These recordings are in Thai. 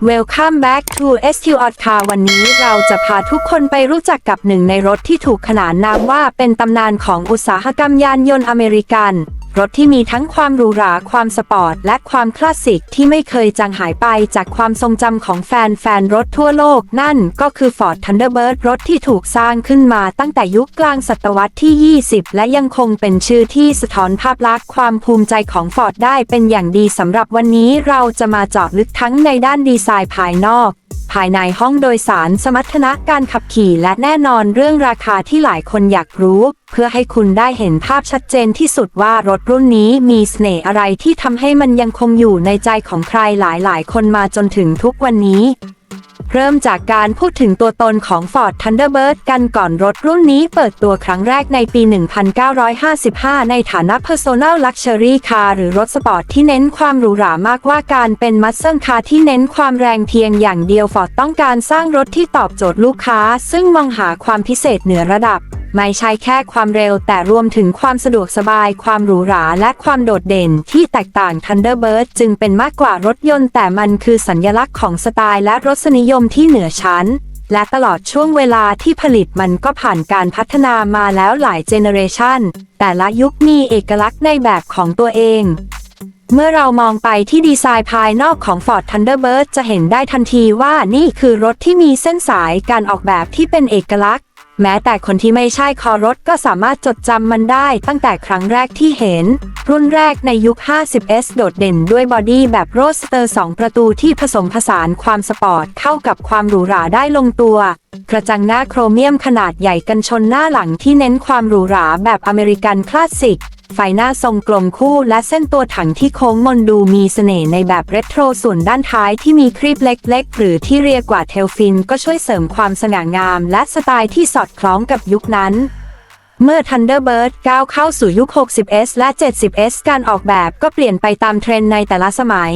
Welcome back to ST o t Car วันนี้เราจะพาทุกคนไปรู้จักกับหนึ่งในรถที่ถูกขนานนามว่าเป็นตำนานของอุตสาหกรรมยานยนต์อเมริกัน รถที่มีทั้งความหรูหราความสปอร์ต และความคลาสสิกที่ไม่เคยจางหายไปจากความทรงจำของแฟนแฟนๆรถทั่วโลก นั่นก็คือ Ford Thunderbird รถที่ถูกสร้างขึ้นมาตั้งแต่ยุคกลางศตวรรษที่ 20 และยังคงเป็นชื่อที่สะท้อนภาพลักษณ์ความภูมิใจของ Ford ได้เป็นอย่างดีสำหรับวันนี้เราจะมาเจาะลึกทั้งในด้านดีไซน์ภายนอก ภายในห้องโดยสารสมรรถนะการขับขี่และแน่นอนเรื่องราคาที่หลายคนอยากรู้ เพื่อให้คุณได้เห็นภาพชัดเจนที่สุดว่ารถรุ่นนี้มีเสน่ห์อะไรที่ทำให้มันยังคงอยู่ในใจของใครหลายๆ คนมาจนถึงทุกวันนี้ เริ่มจากการพูดถึงตัวตนของ Ford Thunderbird กันก่อนรถรุ่นนี้เปิดตัวครั้งแรกในปี 1955 ในฐานะ Personal Luxury Car หรือรถสปอร์ตที่เน้นความหรูหรามากกว่าการเป็นมัสเซิลคาร์ที่เน้นความแรงเพียงอย่างเดียว Ford ต้องการสร้างรถที่ตอบโจทย์ลูกค้า ซึ่งมองหาความพิเศษเหนือระดับ ไม่ใช่แค่ความเร็วแต่รวมถึงความสะดวกสบาย ความหรูหรา และความโดดเด่นที่แตกต่าง Thunderbird จึงเป็นมากกว่ารถยนต์แต่มันคือสัญลักษณ์ของสไตล์และรสนิยมที่เหนือชั้น และตลอดช่วงเวลาที่ผลิตมันก็ผ่านการพัฒนามาแล้วหลายเจเนเรชันแต่ละยุคมีเอกลักษณ์ในแบบของตัวเองเมื่อเรามองไปที่ดีไซน์ภายนอกของ Ford Thunderbird จะเห็นได้ทันทีว่านี่คือรถที่มีเส้นสายการออกแบบที่เป็นเอกลักษณ์ แม้แต่คนที่ไม่ใช่คอรถก็สามารถจดจำมันได้ตั้งแต่ครั้งแรกที่เห็น รุ่นแรกในยุค 50S โดดเด่นด้วยบอดี้แบบโรสเตอร์ 2 ประตูที่ผสมผสานความสปอร์ตเข้ากับความหรูหราได้ลงตัว กระจังหน้าโครเมียมขนาดใหญ่กันชนหน้าหลังที่เน้นความหรูหราแบบอเมริกันคลาสสิก ไฟหน้าทรงกลมคู่และเส้นตัวถังที่โค้งมนดูมีเสน่ห์ในแบบเรโทรส่วนด้านท้ายที่มีครีบเล็กๆ หรือที่เรียกว่าเทลฟินก็ช่วยเสริมความสง่างาม และสไตล์ที่สอดคล้องกับยุคนั้น เมื่อ Thunderbird ก้าวเข้าสู่ยุค 60S และ 70S การออกแบบก็เปลี่ยนไปตามเทรนด์ในแต่ละสมัย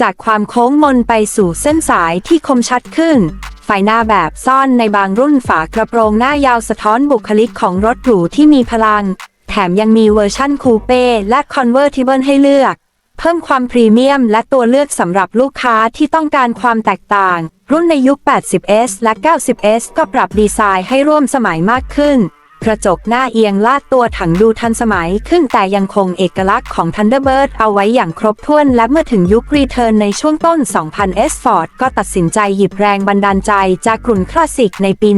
จากความโค้งมนไปสู่เส้นสายที่คมชัดขึ้นไฟหน้าแบบซ่อนในบางรุ่นฝากระโปรงหน้ายาวสะท้อนบุคลิกของรถหรูที่มีพลัง แถมยังมีเวอร์ชั่นคูเป้และคอนเวอร์ทิเบิลให้เลือก เพิ่มความพรีเมียมและตัวเลือกสำหรับลูกค้าที่ต้องการความแตกต่าง รุ่นในยุค 80S และ 90S ก็ปรับดีไซน์ให้ร่วมสมัยมากขึ้น กระจกหน้าเอียงลาดตัวถังดูทันสมัยขึ้นแต่ยังคงเอกลักษณ์ของ Thunderbird เอาไว้อย่างครบถ้วนและเมื่อถึงยุครีเทิร์นในช่วงต้น 2000S Ford ก็ตัดสินใจหยิบแรงบันดาลใจจากกลุ่นคลาสสิกในปี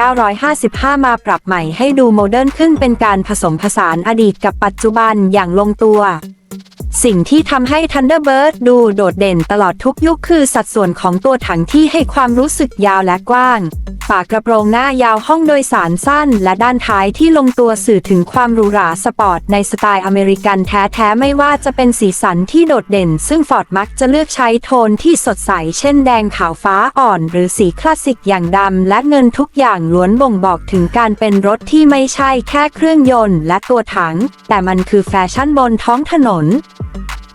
1955 มาปรับใหม่ให้ดูโมเดิร์นขึ้นเป็นการผสมผสานอดีตกับปัจจุบันอย่างลงตัว สิ่งที่ทำให้ Thunderbird ดูโดดเด่นตลอดทุกยุคคือสัดส่วนของตัวถังที่ให้ความรู้สึกยาวและกว้าง ฝากระโปรงหน้ายาวห้องโดยสารสั้น และด้านท้ายที่ลงตัวสื่อถึงความหรูหราสปอร์ตในสไตล์อเมริกันแท้ๆ ไม่ว่าจะเป็นสีสันที่โดดเด่น ซึ่ง Ford มักจะเลือกใช้โทนที่สดใส เช่นแดงขาวฟ้าอ่อน หรือสีคลาสสิกอย่างดำและเงินทุกอย่างล้วนบ่งบอกถึงการเป็นรถที่ไม่ใช่แค่เครื่องยนต์ และตัวถัง แต่มันคือแฟชั่นบนท้องถนน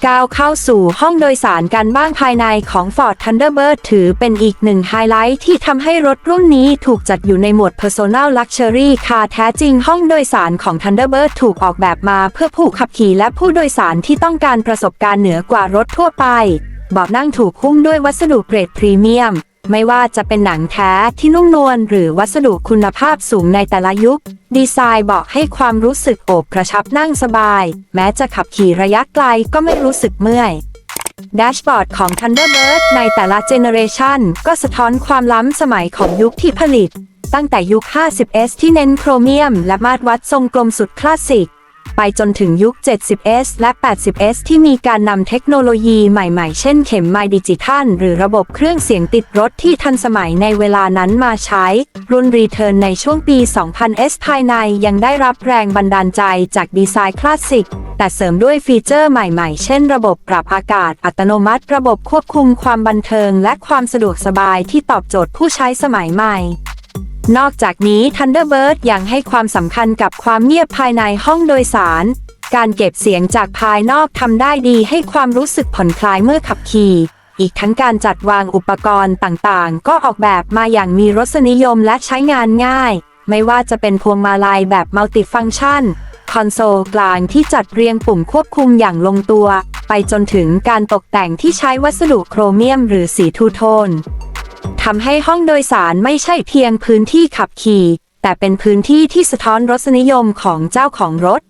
ก้าวเข้าสู่ห้องโดยสารกันบ้างภายในของ Ford Thunderbird ถือเป็นอีกหนึ่งไฮไลท์ที่ทำให้รถรุ่นนี้ถูกจัดอยู่ในหมวด Personal Luxury Car แท้จริงห้องโดยสารของ Thunderbird ถูกออกแบบมาเพื่อผู้ขับขี่และผู้โดยสารที่ต้องการประสบการณ์เหนือกว่ารถทั่วไป เบาะนั่งถูกหุ้มด้วยวัสดุเกรดพรีเมียม ไม่ว่าจะเป็นหนังแท้ที่นุ่มนวลหรือวัสดุคุณภาพสูงในแต่ละยุค ดีไซน์บาะให้ความรู้สึกโอบกระชับนั่งสบาย แม้จะขับขี่ระยะไกลก็ไม่รู้สึกเมื่อยแดชบอร์ดของ Thunderbird ในแต่ละเจเนเรชันก็สะท้อนความล้ำสมัยของยุคที่ผลิต ตั้งแต่ยุค 50S ที่เน้นโครเมียม และมาตรวัดทรงกลมสุดคลาสสิก ไปจนถึงยุค 70S และ 80S ที่มีการนำเทคโนโลยีใหม่ๆ เช่นเข็มไมดิจิทัล หรือระบบเครื่องเสียงติดรถที่ทันสมัยในเวลานั้นมาใช้ รุ่นรีเทิร์นในช่วงปี 2000S ภายในยังได้รับแรงบันดาลใจจากดีไซน์คลาสสิกแต่เสริมด้วยฟีเจอร์ใหม่ๆ เช่นระบบปรับอากาศอัตโนมัติ ระบบควบคุมความบันเทิง และความสะดวกสบายที่ตอบโจทย์ผู้ใช้สมัยใหม่ นอกจากนี้ Thunderbird ยังให้ความสำคัญกับความเงียบภายในห้องโดยสาร การเก็บเสียงจากภายนอกทำได้ดีให้ความรู้สึกผ่อนคลายเมื่อขับขี่ อีกทั้งการจัดวางอุปกรณ์ต่างๆ ก็ออกแบบมาอย่างมีรสนิยมและใช้งานง่าย ไม่ว่าจะเป็นพวงมาลัยแบบมัลติฟังก์ชัน คอนโซลกลางที่จัดเรียงปุ่มควบคุมอย่างลงตัว ไปจนถึงการตกแต่งที่ใช้วัสดุโครเมียมหรือสีทูโทน ทำให้ห้องโดยสารไม่ใช่เพียงพื้นที่ขับขี่ แต่เป็นพื้นที่ที่สะท้อนรสนิยมของเจ้าของรถ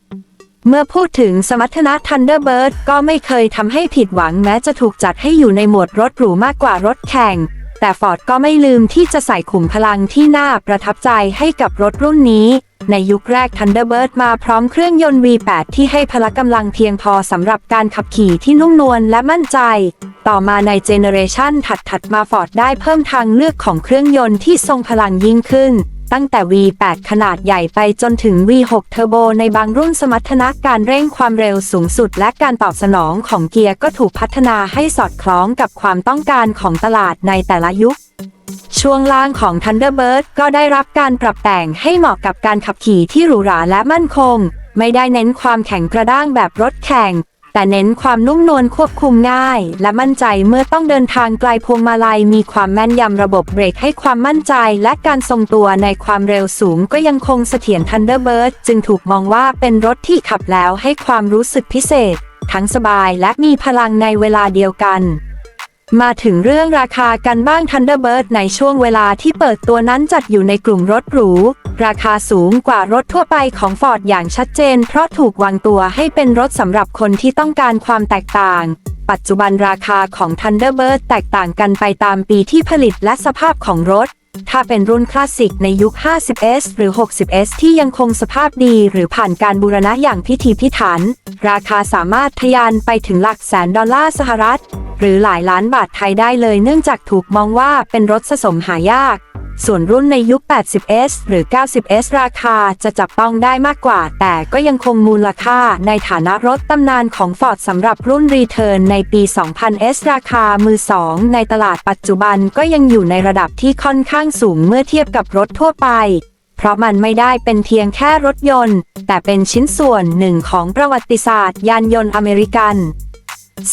เมื่อพูดถึงสมรรถนะ Thunderbird ก็ไม่เคยทำให้ผิดหวังแม้จะถูกจัดให้อยู่ในหมวดรถหรูมากกว่ารถแข่ง แต่ฟอร์ดก็ไม่ลืมที่จะใส่ขุมพลังที่น่าประทับใจให้กับรถรุ่นนี้ ในยุคแรก Thunderbird มาพร้อมเครื่องยนต์ V8 ที่ให้พละกำลังเพียงพอสำหรับการขับขี่ที่นุ่มนวลและมั่นใจ ต่อมาในเจเนเรชันถัดๆมาฟอร์ดได้เพิ่มทางเลือกของเครื่องยนต์ที่ทรงพลังยิ่งขึ้น ตั้งแต่ V8 ขนาดใหญ่ไปจนถึง V6 เทอร์โบในบางรุ่นสมรรถนะการเร่งความเร็วสูงสุด และการตอบสนองของเกียร์ก็ถูกพัฒนาให้สอดคล้องกับความต้องการของตลาดในแต่ละยุค ช่วงล่างของ Thunderbird ก็ได้รับการปรับแต่งให้เหมาะกับการขับขี่ที่หรูหราและมั่นคง ไม่ได้เน้นความแข็งกระด้างแบบรถแข่ง แต่เน้นความนุ่มนวลควบคุมง่าย และมั่นใจเมื่อต้องเดินทางไกลพวงมาลัยมีความแม่นยำระบบเบรกให้ความมั่นใจ และการทรงตัวในความเร็วสูงก็ยังคงเสถียร Thunderbird จึงถูกมองว่าเป็นรถที่ขับแล้วให้ความรู้สึกพิเศษ ทั้งสบายและมีพลังในเวลาเดียวกัน มาถึงเรื่องราคากันบ้าง Thunderbird ในช่วงเวลาที่เปิดตัวนั้นจัดอยู่ในกลุ่มรถหรู ราคาสูงกว่ารถทั่วไปของ Ford อย่างชัดเจน เพราะถูกวางตัวให้เป็นรถสำหรับคนที่ต้องการความแตกต่าง ปัจจุบันราคาของ Thunderbird แตกต่างกันไปตามปีที่ผลิตและสภาพของรถ ถ้าเป็นรุ่นคลาสสิกในยุค 50S หรือ 60S ที่ยังคงสภาพดีหรือผ่านการบูรณะอย่างพิถีพิถัน ราคาสามารถทะยานไปถึงหลักแสนดอลลาร์สหรัฐ หรือหลายล้านบาทไทยได้เลยเนื่องจากถูกมองว่าเป็นรถสะสมหายาก ส่วนรุ่นในยุค 80S หรือ 90S ราคาจะจับต้องได้มากกว่า แต่ก็ยังคงมูลค่าในฐานะรถตำนานของ Ford สำหรับรุ่นรีเทิร์นในปี 2000S ราคามือสองในตลาดปัจจุบันก็ยังอยู่ในระดับที่ค่อนข้างสูงเมื่อเทียบกับรถทั่วไปเพราะมันไม่ได้เป็นเพียงแค่รถยนต์ แต่เป็นชิ้นส่วนหนึ่งของประวัติศาสตร์ยานยนต์อเมริกัน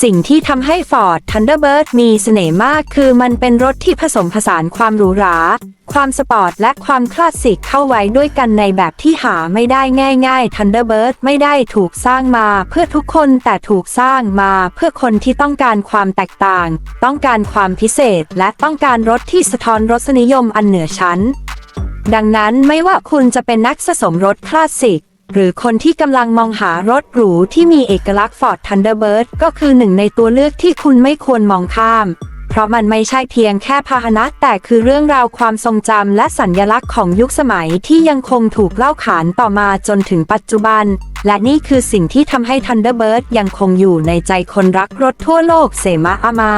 สิ่งที่ทำให้ Ford Thunderbird มีเสน่ห์มากคือมันเป็นรถที่ผสมผสานความหรูหรา ความสปอร์ตและความคลาสสิกเข้าไว้ด้วยกันในแบบที่หาไม่ได้ง่ายๆ Thunderbird ไม่ได้ถูกสร้างมาเพื่อทุกคนแต่ถูกสร้างมาเพื่อคนที่ต้องการความแตกต่าง ต้องการความพิเศษ และต้องการรถที่สะท้อนรสนิยมอันเหนือชั้น ดังนั้นไม่ว่าคุณจะเป็นนักสะสมรถคลาสสิก หรือคนที่กำลังมองหารถหรูที่มีเอกลักษณ์ Ford Thunderbird ก็คือหนึ่งในตัวเลือกที่คุณไม่ควรมองข้าม เพราะมันไม่ใช่เพียงแค่พาหนะ แต่คือเรื่องราวความทรงจำและสัญญลักษณ์ของยุคสมัยที่ยังคงถูกเล่าขานต่อมาจนถึงปัจจุบัน และนี่คือสิ่งที่ทำให้ Thunderbird ยังคงอยู่ในใจคนรักรถทั่วโลกเสมาอามา